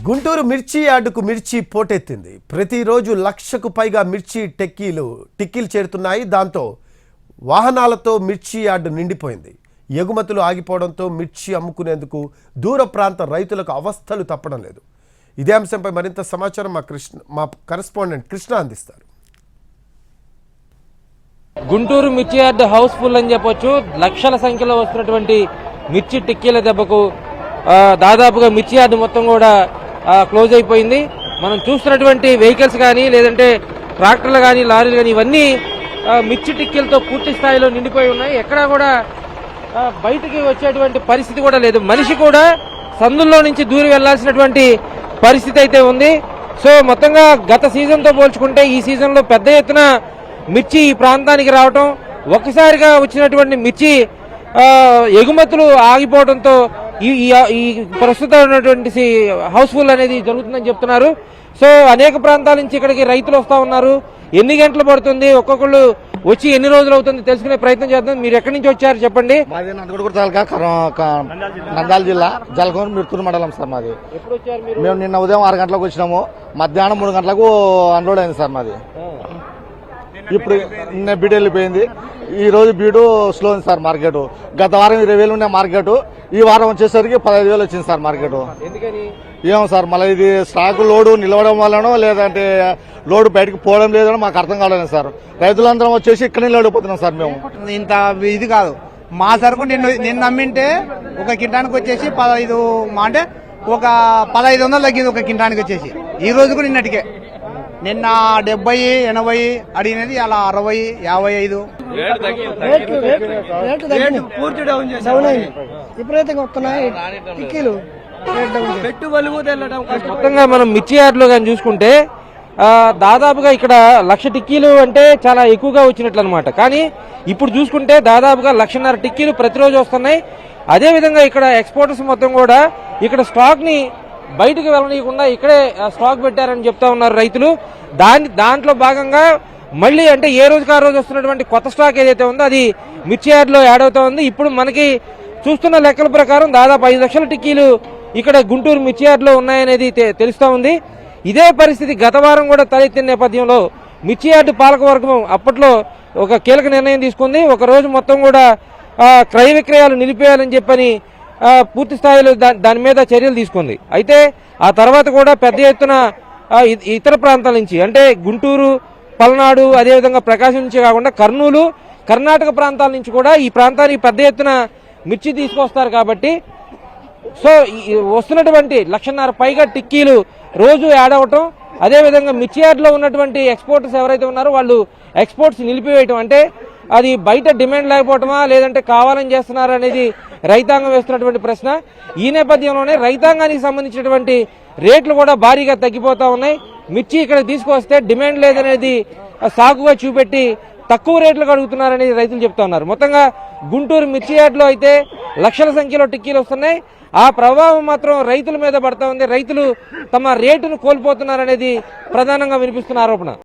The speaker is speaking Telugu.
గుంటూరు మిర్చి యార్డుకు మిర్చి పోటెత్తింది. ప్రతిరోజు లక్షకు పైగా మిర్చి టెక్కీలు టిక్కీలు చేరుతున్నాయి. దాంతో వాహనాలతో మిర్చి యార్డు నిండిపోయింది. ఎగుమతులు ఆగిపోవడంతో మిర్చి అమ్ముకునేందుకు దూర ప్రాంత రైతులకు అవస్థలు తప్పడం లేదు. ఇదే అంశంపై మరింత సమాచారం మా కృష్ణ మా కరెస్పాండెంట్ కృష్ణ అందిస్తారు. గుంటూరు మిర్చి యార్డ్ హౌస్ ఫుల్ అని చెప్పొచ్చు. లక్షల సంఖ్యలో వస్తున్నటువంటి మిర్చి టిక్కీల దెబ్బకు దాదాపుగా మిర్చి యార్డ్ మొత్తం కూడా క్లోజ్ అయిపోయింది. మనం చూస్తున్నటువంటి వెహికల్స్ కానీ లేదంటే ట్రాక్టర్లు కానీ లారీలు కానీ ఇవన్నీ మిర్చి టిక్కెలతో పూర్తి స్థాయిలో నిండిపోయి ఉన్నాయి. ఎక్కడా కూడా బయటికి వచ్చేటువంటి పరిస్థితి కూడా లేదు. మనిషి కూడా సందుల్లో నుంచి దూరి వెళ్ళాల్సినటువంటి పరిస్థితి అయితే ఉంది. సో మొత్తంగా గత సీజన్తో పోల్చుకుంటే ఈ సీజన్లో పెద్ద ఎత్తున మిర్చి ఈ ప్రాంతానికి రావటం ఒక్కసారిగా వచ్చినటువంటి మిర్చి ఎగుమతులు ఆగిపోవడంతో ఈ ఈ- ఈ ప్రస్తుతం ఉన్నటువంటి హౌస్ఫుల్ అనేది జరుగుతుందని చెప్తున్నారు. సో అనేక ప్రాంతాల నుంచి ఇక్కడికి రైతులు వస్తా ఉన్నారు. ఎన్ని గంటలు పడుతుంది? ఒక్కొక్కళ్ళు వచ్చి ఎన్ని రోజులు అవుతుంది తెలుసుకునే ప్రయత్నం చేద్దాం. మీరు ఎక్కడి నుంచి వచ్చారు చెప్పండి. మాది నందగూడ తాలూకా కర- క- నంద్యాల జిల్లా జలకొండ మిర్తూరు మండలం సార్ మాది. ఎప్పుడు వచ్చారు మీరు? మేము నిన్న ఉదయం ఆరు గంటలకు వచ్చినాము. మధ్యాహ్నం మూడు గంటలకు అన్లోడ్ అయింది సార్ మాది. ఇప్పుడు నిన్న బీడు వెళ్ళిపోయింది. ఈ రోజు బీడు స్లో ఉంది సార్ మార్కెట్. గత వారం ఇరవై వేలు ఉండే మార్కెట్. ఈ వారం వచ్చేసరికి పదహైదు వేలు వచ్చింది సార్ మార్కెట్. ఏమో సార్ మళ్ళీ ఇది స్టాక్ లోడు నిలవడం వల్లనో లేదంటే లోడ్ బయటకు పోవడం లేదనో మాకు అర్థం కావలేదు సార్. రైతులందరం వచ్చేసి ఇక్కడనే లోడ్ అయిపోతున్నాం సార్ మేము. ఇంత ఇది కాదు. మా సరుకు నిన్ను నిన్న అమ్మింటే ఒక కింటానికి వచ్చేసి పదహైదు మా అంటే ఒక పదహైదు వందలు తగ్గింది ఒక కింటానికి వచ్చేసి. ఈ రోజుకు నిన్నటికే. నిన్న డెబ్బై ఎనభై అడిగినది అలా అరవై యాభై ఐదు. పూర్తి డౌన్ చేశారు విపరీతంగా వస్తున్నాయి. టిక్కీలు మొత్తంగా మనం మిర్చి యార్డ్లో కానీ చూసుకుంటే ఆ, దాదాపుగా ఇక్కడ లక్ష టిక్కీలు అంటే చాలా ఎక్కువగా వచ్చినట్లు అనమాట కానీ ఇప్పుడు చూసుకుంటే దాదాపుగా లక్షన్నర టిక్కీలు ప్రతిరోజు వస్తున్నాయి. అదే విధంగా ఇక్కడ ఎక్స్పోర్టర్స్ మొత్తం కూడా ఇక్కడ స్టాక్ని బయటకు వెళ్ళనీయకుండా ఇక్కడే స్టాక్ పెట్టారని చెప్తా ఉన్నారు రైతులు. దాని దాంట్లో భాగంగా మళ్ళీ అంటే ఏ రోజుకి ఆ రోజు వస్తున్నటువంటి కొత్త స్టాక్ ఏదైతే ఉందో అది మిర్చి యార్డ్లో యాడ్ అవుతా ఉంది. ఇప్పుడు మనకి చూస్తున్న లెక్కల ప్రకారం దాదాపు ఐదు లక్షల టిక్కీలు ఇక్కడ గుంటూరు మిర్చి యార్డ్లో ఉన్నాయనేది తె- ఉంది. ఇదే పరిస్థితి గత వారం కూడా తలెత్తిన నేపథ్యంలో మిర్చి యార్డు పాలకవర్గం అప్పట్లో ఒక కీలక నిర్ణయం తీసుకుంది. ఒక రోజు మొత్తం కూడా క్రయ విక్రయాలు నిలిపేయాలని చెప్పని పూర్తి స్థాయిలో దాని మీద చర్యలు తీసుకుంది. అయితే ఆ తర్వాత కూడా పెద్ద ఎత్తున ఇతర ప్రాంతాల నుంచి అంటే గుంటూరు పల్నాడు అదేవిధంగా ప్రకాశం నుంచి కాకుండా కర్నూలు కర్ణాటక ప్రాంతాల నుంచి కూడా ఈ ప్రాంతానికి పెద్ద ఎత్తున మిర్చి తీసుకొస్తారు కాబట్టి సో ఈ- వస్తున్నటువంటి లక్షన్నర పైగా టిక్కీలు రోజు యాడ్ అవటం అదేవిధంగా మిర్చి యార్డ్లో ఉన్నటువంటి ఎక్స్పోర్టర్స్ ఎవరైతే ఉన్నారో వాళ్ళు ఎక్స్పోర్ట్స్ నిలిపివేయటం అంటే అది బయట డిమాండ్ లేకపోవటమా లేదంటే కావాలని చేస్తున్నారా అనేది రైతాంగం వేస్తున్నటువంటి ప్రశ్న. ఈ నేపథ్యంలోనే రైతాంగానికి సంబంధించినటువంటి రేట్లు కూడా భారీగా తగ్గిపోతా ఉన్నాయి. మిర్చి ఇక్కడ తీసుకొస్తే డిమాండ్ లేదనేది సాకుగా చూపెట్టి తక్కువ రేట్లకు అడుగుతున్నారనేది రైతులు చెప్తా ఉన్నారు. మొత్తంగా గుంటూరు మిర్చి యార్డ్లో అయితే లక్షల సంఖ్యలో టిక్కీలు వస్తున్నాయి. ఆ ప్రభావం మాత్రం రైతుల మీద పడతా ఉంది. రైతులు తమ రేటును కోల్పోతున్నారనేది ప్రధానంగా వినిపిస్తున్న ఆరోపణ.